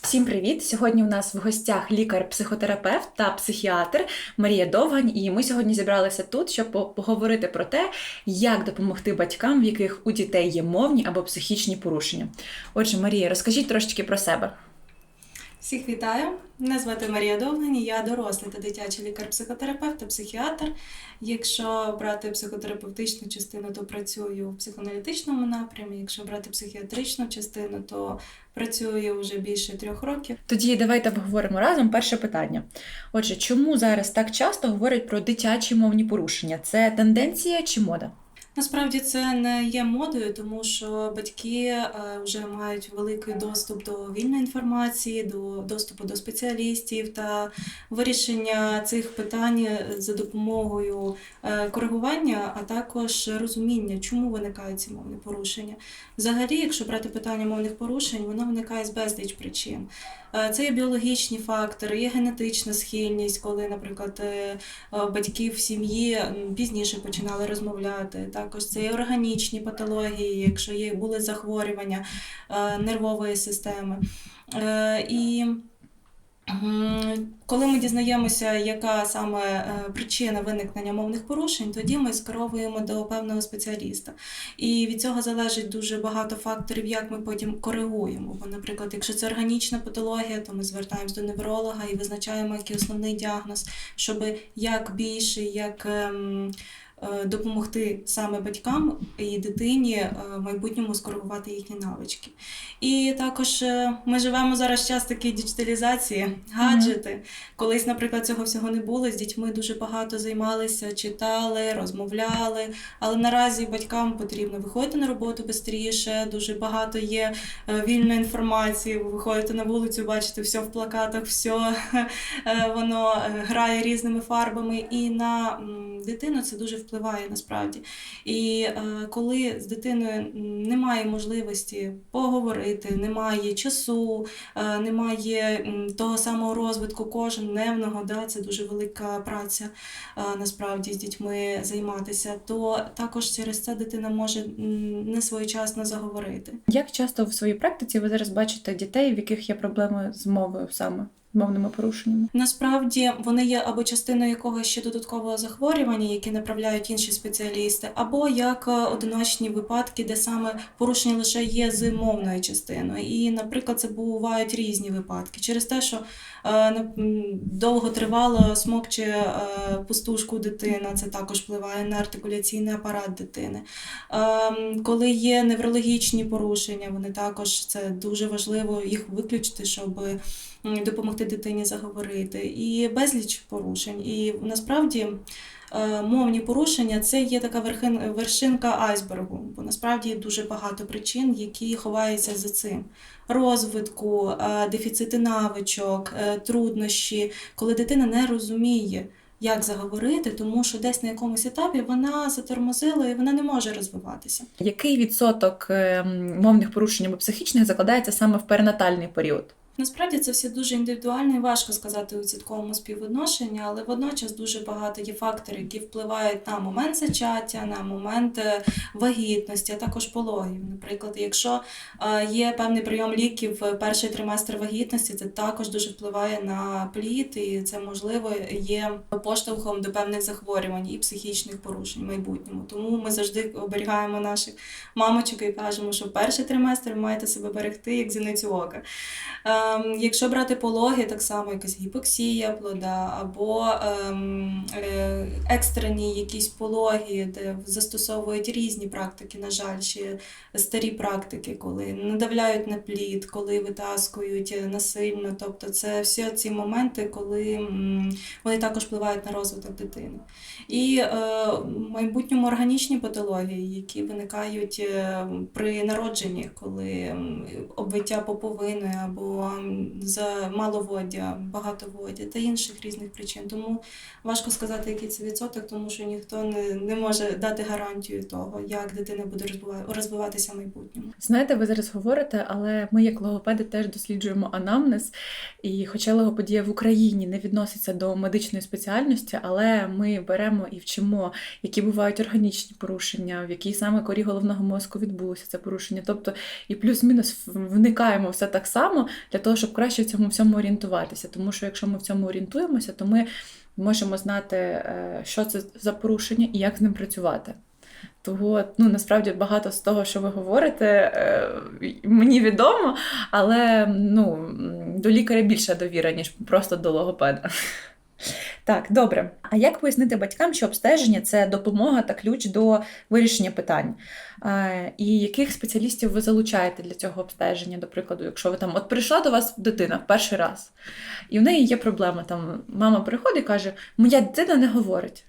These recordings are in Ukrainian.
Всім привіт! Сьогодні у нас в гостях лікар-психотерапевт та психіатр Марія Довгань. І ми сьогодні зібралися тут, щоб поговорити про те, як допомогти батькам, в яких у дітей є мовні або психічні порушення. Отже, Марія, розкажіть трошечки про себе. Всіх вітаю! Мене звати Марія Довгань, я дорослий та дитячий лікар-психотерапевт та психіатр. Якщо брати психотерапевтичну частину, то працюю в психоаналітичному напрямі. Якщо брати психіатричну частину, то працюю вже більше трьох років. Тоді давайте обговоримо разом перше питання. Отже, чому зараз так часто говорять про дитячі мовні порушення? Це тенденція чи мода? Насправді це не є модою, тому що батьки е, вже мають великий доступ до вільної інформації, до доступу до спеціалістів та вирішення цих питань за допомогою е, коригування, а також розуміння, чому виникають ці мовні порушення. Взагалі, якщо брати питання мовних порушень, воно виникає з безліч причин. Е, Це є біологічні фактори, є генетична схильність, коли, наприклад, батьки в сім'ї пізніше починали розмовляти. Також це є органічні патології, якщо є були захворювання е, нервової системи. Е, І коли ми дізнаємося, яка саме е, причина виникнення мовних порушень, тоді ми скеровуємо до певного спеціаліста. І від цього залежить дуже багато факторів, як ми потім коригуємо. Бо, наприклад, якщо це органічна патологія, то ми звертаємось до невролога і визначаємо який основний діагноз, щоб як більше, як ем, допомогти саме батькам і дитині е, в майбутньому скоригувати їхні навички. І також е, ми живемо зараз час такої діджиталізації, гаджети. Колись, наприклад, цього всього не було. З дітьми дуже багато займалися, читали, розмовляли. Але наразі батькам потрібно виходити на роботу швидше, дуже багато є е, вільної інформації. Ви виходите на вулицю, бачите все в плакатах, все е, воно е, грає різними фарбами. І на дитину це дуже впливає насправді. І е, коли з дитиною немає можливості поговорити, немає часу, е, немає того самого розвитку кожнодневного, да, це дуже велика праця е, насправді з дітьми займатися, то також через це дитина може не своєчасно заговорити. Як часто в своїй практиці ви зараз бачите дітей, в яких є проблеми з мовою саме, мовними порушеннями? Насправді вони є або частиною якогось ще додаткового захворювання, які направляють інші спеціалісти, або як е, одиночні випадки, де саме порушення лише є з мовною частиною. І, наприклад, це бувають різні випадки через те, що е, довго тривало смокче е, пустушку дитина, це також впливає на артикуляційний апарат дитини. Ем, Коли є неврологічні порушення, вони також це дуже важливо їх виключити, щоб м, допомогти дитині заговорити. І безліч порушень. І насправді е, мовні порушення це є така вершинка айсбергу, бо насправді дуже багато причин, які ховаються за цим. Розвитку, е, дефіцити навичок, е, труднощі, коли дитина не розуміє. Як заговорити, тому що десь на якомусь етапі вона затормозила і вона не може розвиватися. Який відсоток ем, мовних порушень або психічних закладається саме в перинатальний період? Насправді це все дуже індивідуально і важко сказати у відсотковому співвідношенні, але водночас дуже багато є факторів, які впливають на момент зачаття, на момент е, вагітності, а також пологів. Наприклад, якщо е, є певний прийом ліків в перший триместр вагітності, це також дуже впливає на плід, і це можливо є поштовхом до певних захворювань і психічних порушень в майбутньому. Тому ми завжди оберігаємо наших мамочок і кажемо, що перший триместр ви маєте себе берегти як зіницю ока. Ем, якщо брати пологи, так само якась гіпоксія плода або ем, е, екстрені якісь пологи, де застосовують різні практики, на жаль, ще старі практики, коли надавляють на плід, коли витаскують е, насильно. Тобто це всі ці моменти, коли вони також впливають на розвиток дитини. І е, в майбутньому органічні патології, які виникають при народженні, коли обвиття поповини або за маловоддя, багатоводдя та інших різних причин. Тому важко сказати, який це відсоток, тому що ніхто не, не може дати гарантію того, як дитина буде розвиватися в майбутньому. Знаєте, ви зараз говорите, але ми, як логопеди, теж досліджуємо анамнез. І хоча логопедія в Україні не відноситься до медичної спеціальності, але ми беремо і вчимо, які бувають органічні порушення, в якій саме корі головного мозку відбулося це порушення. Тобто і плюс-мінус вникаємо все так само для того, щоб краще в цьому всьому орієнтуватися. Тому що якщо ми в цьому орієнтуємося, то ми можемо знати, е, що це за порушення і як з ним працювати. Того ну насправді багато з того, що ви говорите, е, мені відомо, але ну, до лікаря більша довіра, ніж просто до логопеда. Так, добре. А як пояснити батькам, що обстеження це допомога та ключ до вирішення питань? Е, І яких спеціалістів ви залучаєте для цього обстеження? До прикладу, якщо ви там от прийшла до вас дитина в перший раз, і в неї є проблема, там мама приходить і каже: Моя дитина не говорить.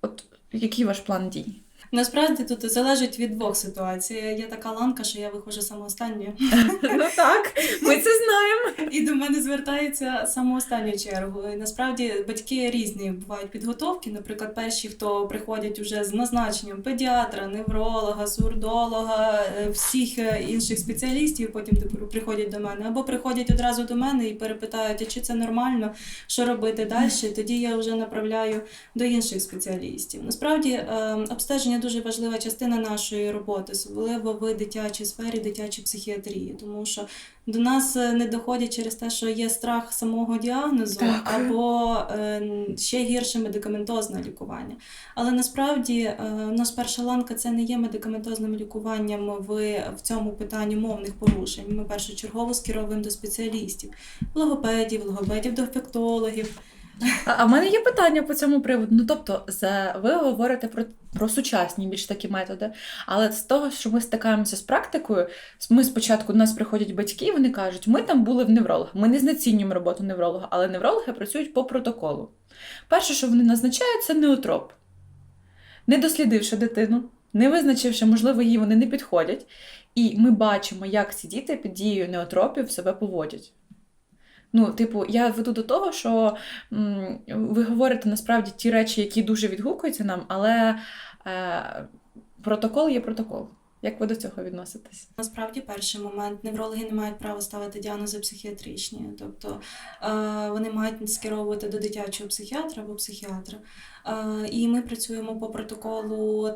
От який ваш план дій? Насправді тут залежить від двох ситуацій. Я така ланка, що я виходжу саме останньою. Ну так, ми це знаємо. І до мене звертаються саме останню чергу. І насправді батьки різні бувають підготовки. Наприклад, перші, хто приходять уже з назначенням педіатра, невролога, сурдолога, е, всіх е, інших спеціалістів, потім приходять до мене, або приходять одразу до мене і перепитають, чи це нормально, що робити далі. Тоді я вже направляю до інших спеціалістів. Насправді е, обстеження дуже важлива частина нашої роботи, особливо в дитячій сфері, дитячій психіатрії, тому що до нас е, не доходять через те, що є страх самого діагнозу Так. або е, ще гірше медикаментозне лікування. Але насправді е, у нас перша ланка це не є медикаментозним лікуванням в, в цьому питанні мовних порушень. Ми першочергово скеровуємо до спеціалістів, логопедів, логопедів, до ефектологів. А в мене є питання по цьому приводу. Ну тобто, за ви говорите про, про сучасні більш такі методи, але з того, що ми стикаємося з практикою, ми спочатку до нас приходять батьки, і вони кажуть, ми там були в невролога. Ми не знецінюємо роботу невролога, але неврологи працюють по протоколу. Перше, що вони назначають, це неотроп. Не дослідивши дитину, не визначивши, можливо, їй вони не підходять. І ми бачимо, як ці діти під дією неотропів себе поводять. Ну, типу, я веду до того, що м, ви говорите насправді ті речі, які дуже відгукуються нам, але е, протокол є протокол. Як ви до цього відноситесь? Насправді, перший момент неврологи не мають права ставити діагнози психіатричні, тобто е, вони мають скеровувати до дитячого психіатра або психіатра. Е, і ми працюємо по протоколу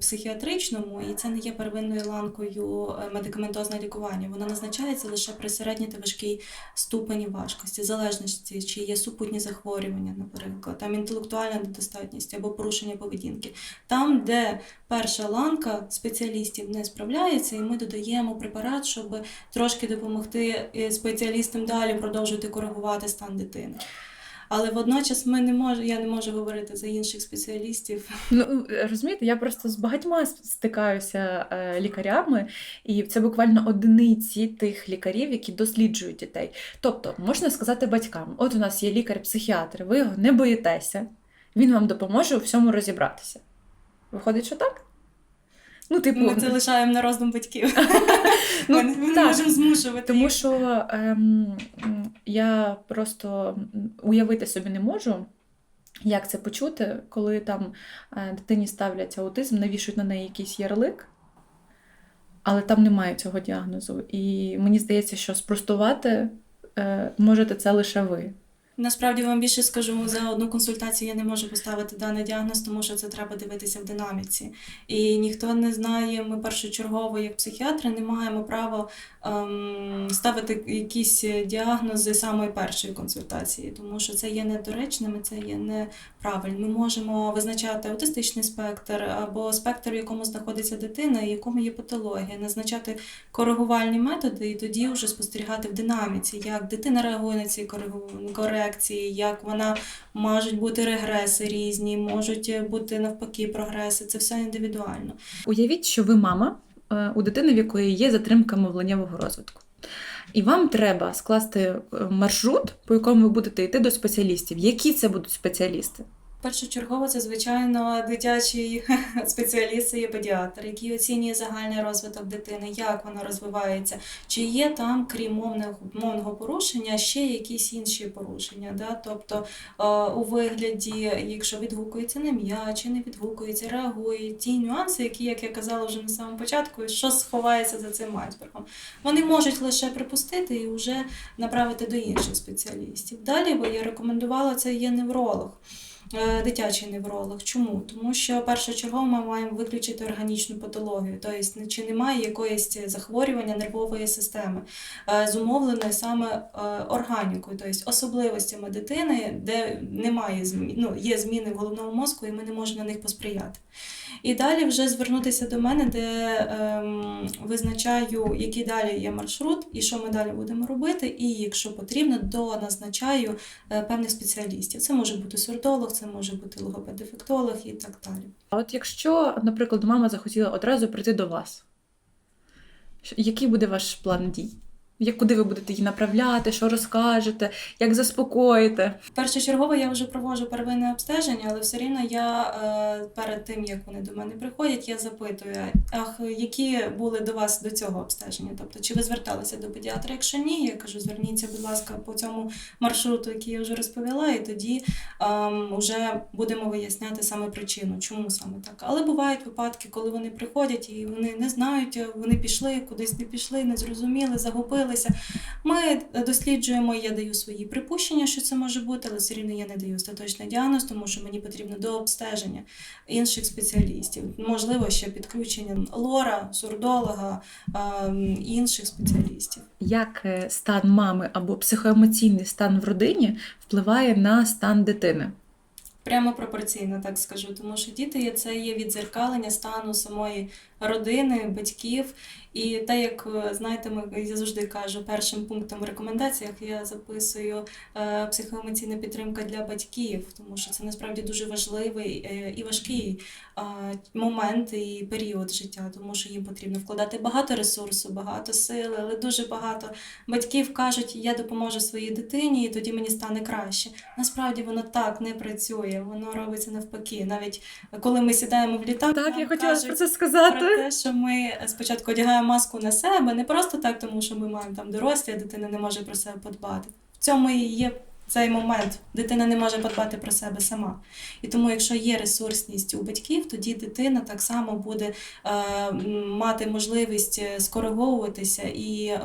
психіатричному, і це не є первинною ланкою е, медикаментозне лікування. Воно назначається лише при середній та важкій ступені важкості, залежності, чи є супутні захворювання, наприклад, там інтелектуальна недостатність або порушення поведінки. Там, де перша ланка спеціалістів не справляється, і ми додаємо препарат, щоб трошки допомогти е, спеціалістам далі продовжувати коригувати стан дитини. Але водночас ми не мож, я не можу говорити за інших спеціалістів. Ну розумієте, я просто з багатьма стикаюся е, лікарями, і це буквально одиниці тих лікарів, які досліджують дітей. Тобто, можна сказати батькам: от у нас є лікар-психіатр, ви його не боїтеся, він вам допоможе у всьому розібратися. Виходить, що так? Ну, типу, Ми це лишаємо на роздум батьків. Ну, ми не- так. можемо змушувати. Тому їх. що ем, я просто уявити собі не можу, як це почути, коли там е, дитині ставлять аутизм, навішують на неї якийсь ярлик, але там немає цього діагнозу. І мені здається, що спростувати е, можете це лише ви. Насправді вам більше скажу, за одну консультацію я не можу поставити даний діагноз, тому що це треба дивитися в динаміці. І ніхто не знає, ми першочергово, як психіатри, не маємо права ем, ставити якісь діагнози самої першої консультації, тому що це є недоречним, це є неправильним. Ми можемо визначати аутистичний спектр або спектр, в якому знаходиться дитина, і в якому є патологія, назначати коригувальні методи, і тоді вже спостерігати в динаміці, як дитина реагує на ці коригу- корекції, як вона можуть бути регреси різні, можуть бути навпаки прогреси. Це все індивідуально. Уявіть, що ви мама е, у дитини, в якої є затримка мовленнєвого розвитку. І вам треба скласти е, маршрут, по якому ви будете йти до спеціалістів. Які це будуть спеціалісти? Першочергово це, звичайно, дитячий спеціаліст, це є педіатр, який оцінює загальний розвиток дитини, як вона розвивається, чи є там, крім мовного, порушення, ще якісь інші порушення. Да? Тобто е, у вигляді, якщо відгукується на ім'я, чи не відгукується, реагує, ті нюанси, які, як я казала вже на самому початку, що сховається за цим айсбергом. Вони можуть лише припустити і вже направити до інших спеціалістів. Далі би я рекомендувала це є невролог. Е, дитячий невролог. Чому? Тому що першочергово ми маємо виключити органічну патологію, тобто чи немає якоїсь захворювання нервової системи, е, зумовленої саме е, органікою, тобто особливостями дитини, де немає змін, ну, є зміни в головному мозку, і ми не можемо на них посприяти. І далі вже звернутися до мене, де ем, визначаю, який далі є маршрут і що ми далі будемо робити. І якщо потрібно, то назначаю певних спеціалістів. Це може бути сурдолог, це може бути логопед-дефектолог і так далі. А от якщо, наприклад, мама захотіла одразу прийти до вас, який буде ваш план дій? Як куди ви будете її направляти, що розкажете, як заспокоїте? Першочергово я вже проводжу первинне обстеження, але все рівно я е, перед тим, як вони до мене приходять, я запитую, ах, які були до вас до цього обстеження? Тобто, чи ви зверталися до педіатра? Якщо ні, я кажу, зверніться, будь ласка, по цьому маршруту, який я вже розповіла, і тоді ем, вже будемо виясняти саме причину, чому саме так. Але бувають випадки, коли вони приходять і вони не знають, вони пішли, кудись не пішли, не зрозуміли, загубилися. Ми досліджуємо, я даю свої припущення, що це може бути, але все рівно я не даю остаточний діагноз, тому що мені потрібно до обстеження інших спеціалістів. Можливо, ще підключення лора, сурдолога, інших спеціалістів. Як е, стан мами або психоемоційний стан в родині впливає на стан дитини? Прямо пропорційно, так скажу, тому що діти це є відзеркалення стану самої родини, батьків. І те, як е, знаєте, ми я завжди кажу, першим пунктом в рекомендаціях я записую е, психоемоційна підтримка для батьків, тому що це насправді дуже важливий е, і важкий момент і період життя, тому що їм потрібно вкладати багато ресурсу, багато сили, але дуже багато батьків кажуть, я допоможу своїй дитині, і тоді мені стане краще. Насправді воно так не працює, воно робиться навпаки. Навіть коли ми сідаємо в літак, Так, я хотіла кажуть, про це сказати. Те, що ми спочатку одягаємо маску на себе, не просто так, тому що ми маємо там дорослі, а дитина не може про себе подбати. В цьому і є цей момент. Дитина не може подбати про себе сама. І тому, якщо є ресурсність у батьків, тоді дитина так само буде е, мати можливість е, скориговуватися і е,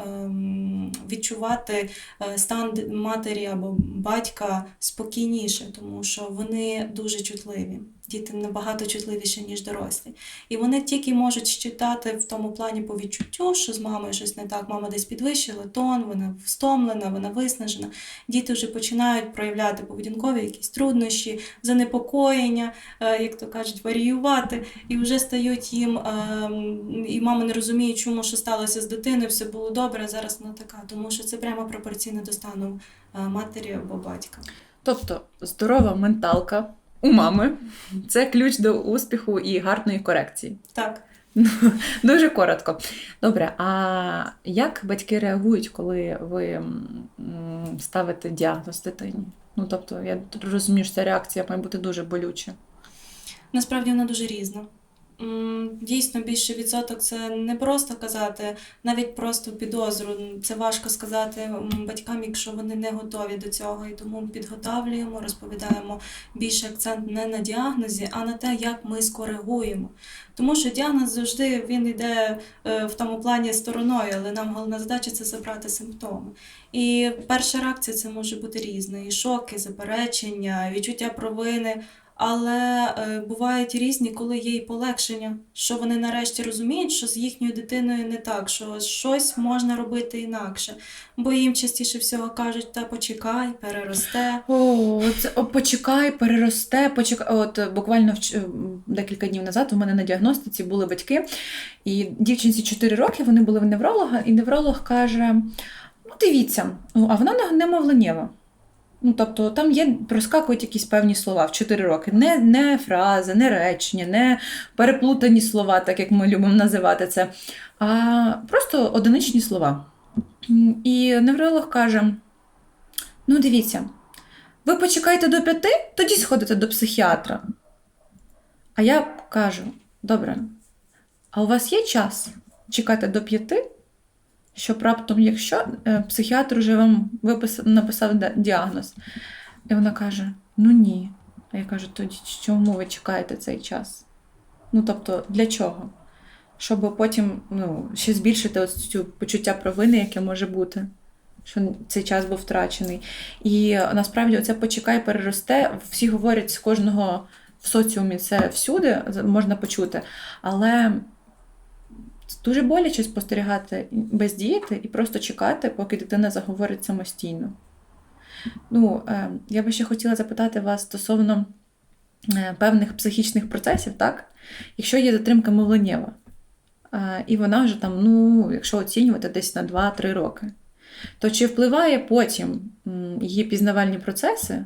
відчувати е, стан матері або батька спокійніше, тому що вони дуже чутливі. Діти набагато чутливіші, ніж дорослі. І вони тільки можуть щитати в тому плані по відчуттю, що з мамою щось не так, мама десь підвищила тон, вона встомлена, вона виснажена. Діти вже починають проявляти поведінкові якісь труднощі, занепокоєння, е, як то кажуть, варіювати, і вже стають їм, ем, і мама не розуміє, чому що сталося з дитиною, все було добре, а зараз вона така, тому що це прямо пропорційно до стану е, матері або батька. Тобто здорова менталка у мами це ключ до успіху і гарної корекції. Так. Дуже коротко. Добре, а як батьки реагують, коли ви ставите діагноз дитині? Ну тобто, я розумію, що ця реакція має бути дуже болюча. Насправді вона дуже різна. Дійсно, більше відсоток це не просто казати, навіть просто підозру. Це важко сказати батькам, якщо вони не готові до цього. І тому підготавлюємо, розповідаємо більше акцент не на діагнозі, а на те, як ми скоригуємо. Тому що діагноз завжди він йде е, в тому плані стороною, але нам головна задача це забрати симптоми. І перша реакція це може бути різна: і шоки, заперечення, відчуття провини. Але е, бувають різні, коли є і полегшення, що вони нарешті розуміють, що з їхньою дитиною не так, що щось можна робити інакше. Бо їм частіше всього кажуть, та почекай, переросте. О, це о, почекай, переросте, почекай. От буквально вч- декілька днів назад у мене на діагностиці були батьки, і дівчинці 4 роки вони були в невролога, і невролог каже: ну дивіться, а вона не-. Ну, тобто там є, проскакують якісь певні слова в 4 роки. Не, не фрази, не речення, не переплутані слова, так як ми любимо називати це, а просто одиничні слова. І невролог каже: ну, дивіться, ви почекайте до п'яти, тоді сходите до психіатра. А я кажу: добре, а у вас є час чекати до п'яти, щоб раптом, якщо е, психіатр вже вам виписав, написав діагноз. І вона каже: Ну ні. А я кажу, тоді чому ви чекаєте цей час? Ну, тобто, для чого? Щоб потім ну, ще збільшити ось цю почуття провини, яке може бути. що цей час був втрачений. І насправді оце почекай переросте. Всі говорять з кожного в соціумі це всюди можна почути, але дуже боляче спостерігати, бездіяти і просто чекати, поки дитина заговорить самостійно. Ну, е, я би ще хотіла запитати вас стосовно е, певних психічних процесів, так? Якщо є затримка мовленнєва, е, і вона вже там, ну, якщо оцінювати десь на 2-3 роки, то чи впливає потім її пізнавальні процеси,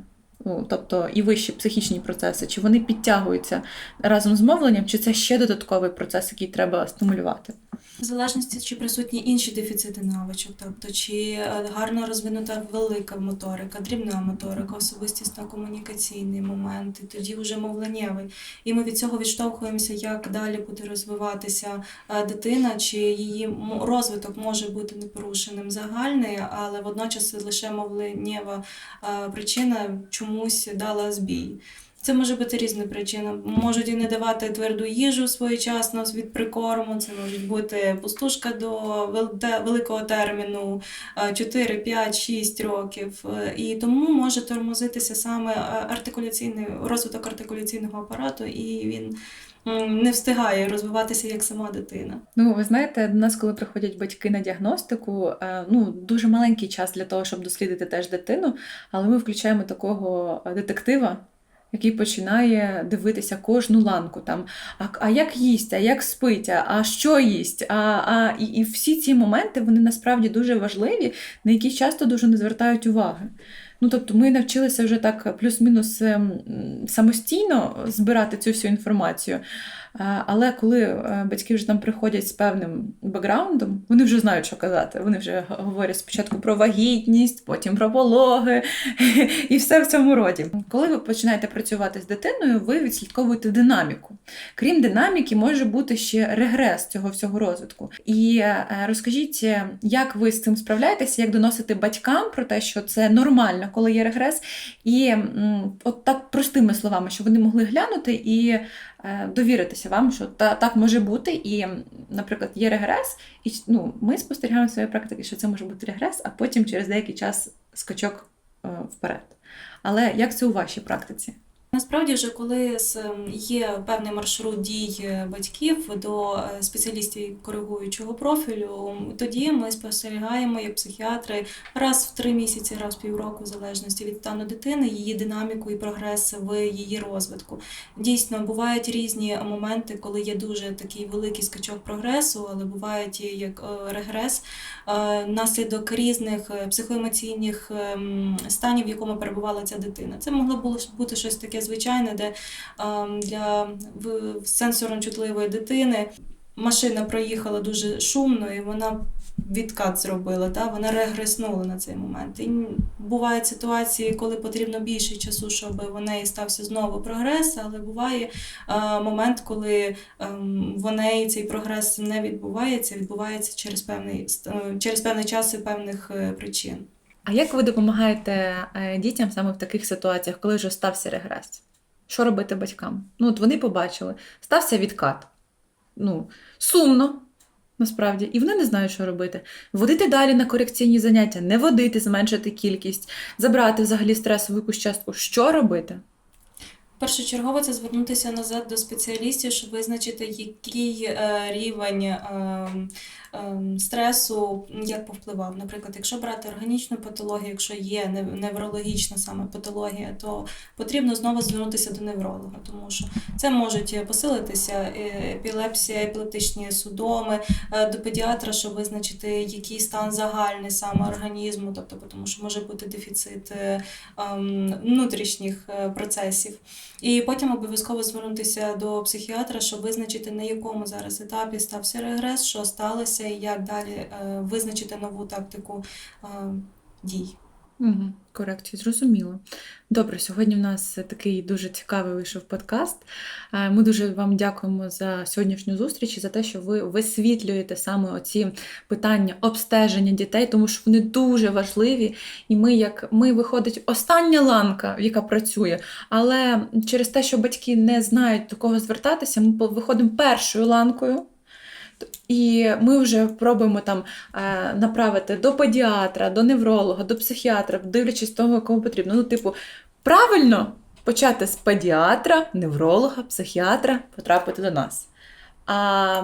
тобто і вищі психічні процеси, чи вони підтягуються разом з мовленням, чи це ще додатковий процес, який треба стимулювати? В залежності, чи присутні інші дефіцити навичок, тобто чи е, гарно розвинута велика моторика, дрібна моторика, особистісно комунікаційний момент, і тоді вже мовленнєвий. І ми від цього відштовхуємося, як далі буде розвиватися е, дитина, чи її розвиток може бути непорушеним загальний, але водночас лише мовленнєва е, причина чомусь дала збій. Це може бути різна причина. Можуть і не давати тверду їжу своєчасно від прикорму. Це може бути пустушка до великого терміну е, 4, 5, 6 років. Е, І тому може тормозитися саме е, артикуляційний розвиток артикуляційного апарату, і він не встигає розвиватися як сама дитина. Ну, ви знаєте, до нас, коли приходять батьки на діагностику, е, ну дуже маленький час для того, щоб дослідити теж дитину, але ми включаємо такого детектива. Який починає дивитися кожну ланку, там, а, а як їсть, а як спить, а, що їсть, а, а, і, і всі ці моменти вони насправді дуже важливі, на які часто дуже не звертають уваги. Ну, тобто ми навчилися вже так плюс-мінус ем, самостійно збирати цю всю інформацію. Е, Але коли е, батьки вже там приходять з певним бекграундом, вони вже знають, що казати. Вони вже говорять спочатку про вагітність, потім про пологи і все в цьому роді. Коли ви починаєте працювати з дитиною, ви відслідковуєте динаміку. Крім динаміки, може бути ще регрес цього всього розвитку. І е, розкажіть, як ви з цим справляєтеся, як доносити батькам про те, що це нормально, коли є регрес, і от так простими словами, щоб вони могли глянути і довіритися вам, що та, так може бути, і, наприклад, є регрес, і ну, ми спостерігаємо своєї практики, що це може бути регрес, а потім через деякий час скачок е, вперед. Але як це у вашій практиці? Насправді, вже коли є певний маршрут дій е, батьків до е, спеціалістів коригуючого профілю, тоді ми спостерігаємо як психіатри раз в три місяці, раз в півроку, в залежності від стану дитини, її динаміку і прогрес в її розвитку. Дійсно, бувають різні моменти, коли є дуже такий великий скачок прогресу, але бувають як е, регрес наслідок різних психоемоційних ем, станів, в якому перебувала ця дитина. Це могло бути щось таке звичайне, де ем, для в- сенсорно чутливої дитини машина проїхала дуже шумно, і вона відкат зробила, та? вона регреснула на цей момент. І бувають ситуації, коли потрібно більше часу, щоб в неї стався знову прогрес, але буває е, момент, коли ем, в неї цей прогрес не відбувається, відбувається через певний, е, через певний час і певних е, причин. А як ви допомагаєте е, дітям саме в таких ситуаціях, коли вже стався регрес? Що робити батькам? Ну, от вони побачили, стався відкат. Ну, сумно, насправді, і вони не знають, що робити. Водити далі на корекційні заняття, не водити, зменшити кількість, забрати взагалі стресову якусь частку. Що робити? Першочергово це звернутися назад до спеціалістів, щоб визначити, який е, рівень е, стресу як повпливав. Наприклад, якщо брати органічну патологію, якщо є неврологічна саме патологія, то потрібно знову звернутися до невролога, тому що це можуть посилитися е, епілепсія, епілептичні судоми, е, до педіатра, щоб визначити, який стан загальний саме організму, тобто, тому що може бути дефіцит е, ем, внутрішніх е, процесів. І потім обов'язково звернутися до психіатра, щоб визначити, на якому зараз етапі стався регрес, що сталося, і як далі е, визначити нову тактику е, дій. Угу, корекції, зрозуміло. Добре, сьогодні в нас такий дуже цікавий вийшов подкаст. Е, Ми дуже вам дякуємо за сьогоднішню зустріч і за те, що ви висвітлюєте саме оці питання обстеження дітей, тому що вони дуже важливі. І ми, як ми виходить, остання ланка, яка працює, але через те, що батьки не знають до кого звертатися, ми виходимо першою ланкою. І ми вже пробуємо там е, направити до педіатра, до невролога, до психіатра, дивлячись того, кому потрібно. Ну, типу, правильно почати з педіатра, невролога, психіатра, потрапити до нас. А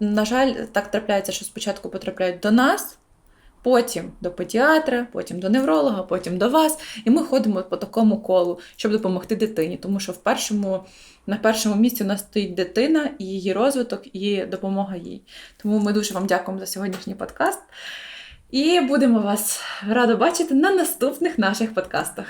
на жаль, так трапляється, що спочатку потрапляють до нас, потім до педіатра, потім до невролога, потім до вас. І ми ходимо по такому колу, щоб допомогти дитині. Тому що в першому, на першому місці у нас стоїть дитина і її розвиток, і допомога їй. Тому ми дуже вам дякуємо за сьогоднішній подкаст. І будемо вас радо бачити на наступних наших подкастах.